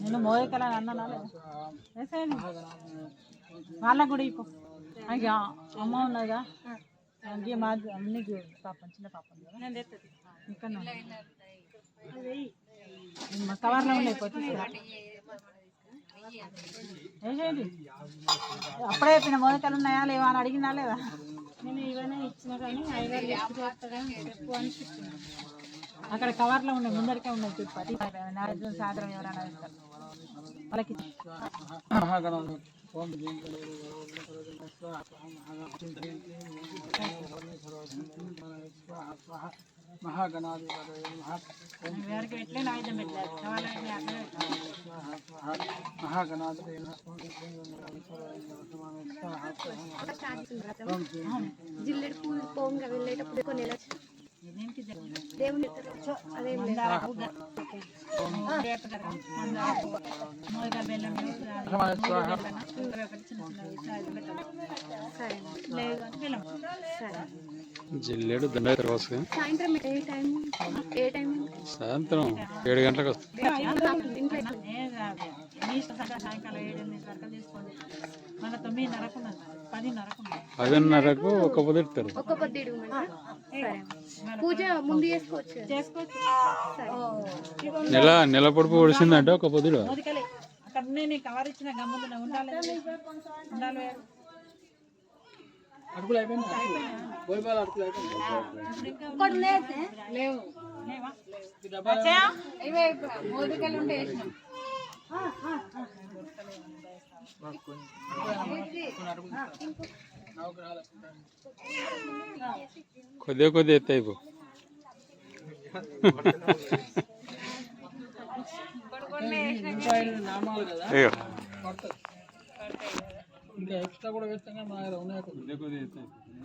నేను మోయకలని అన్నానా లేదా? వేసేయండి. వాళ్ళకు కూడా ఇప్పు. అయ్య అమ్మ ఉన్నదా? అందుకే మా అన్నికి పాపం చిన్న పాపం ఇక్కడ కవర్లో ఉన్నాయి వేసేయండి. అప్పుడే చెప్పిన మోదకాలు ఉన్నాయా లేవా అని అడిగినా లేదా? నేను ఇవన్నీ ఇచ్చిన కానీ ఐదారు చెప్పు అని చెప్పిన. అక్కడ కవర్లో ఉన్నాయి ముందరికే ఉన్నాయి తిరుపతి నాగార్జున సాగరం సాయంత్రం ఎవరైనా వెళ్తారు వాళ్ళకి ఇచ్చి. మహాగణాధిప ఓం పెట్టలేదు జిల్లెడు పూలు పోంగా వెళ్ళేటప్పుడు కొన్ని వెళ్ళొచ్చు దేవుని జిల్లేడు దండ తర్వాత సాయంత్రం ఏ టైం? ఏ టైం? సాయంత్రం ఏడు గంటలకు వస్తుంది. సాయంకాలం ఏడు వరకు తీసుకోండి. పదిన్నరకు ఒక పొద్దుతారు ఒక్క పొద్దుడు సరే. పూజ ముందు చేసుకోవచ్చు. నెల నెల పొడుపు ఒడిసిందంటే ఒక పొద్దుడు. మోదకలే. అక్కడ నేను కవర్ ఇచ్చిన గమ్మున ఉండాలి. ఉండాలి అడుగులు లేవు. ఇవే మోదకలు ఉంటే వేసినాం. కొద్దిగా కొద్దిగా ఎత్తాయి ఇంకా కదా ఎక్స్ట్రా కూడా వేస్తాం కానీ మా దగ్గర ఉన్నాయి కొద్దిగా.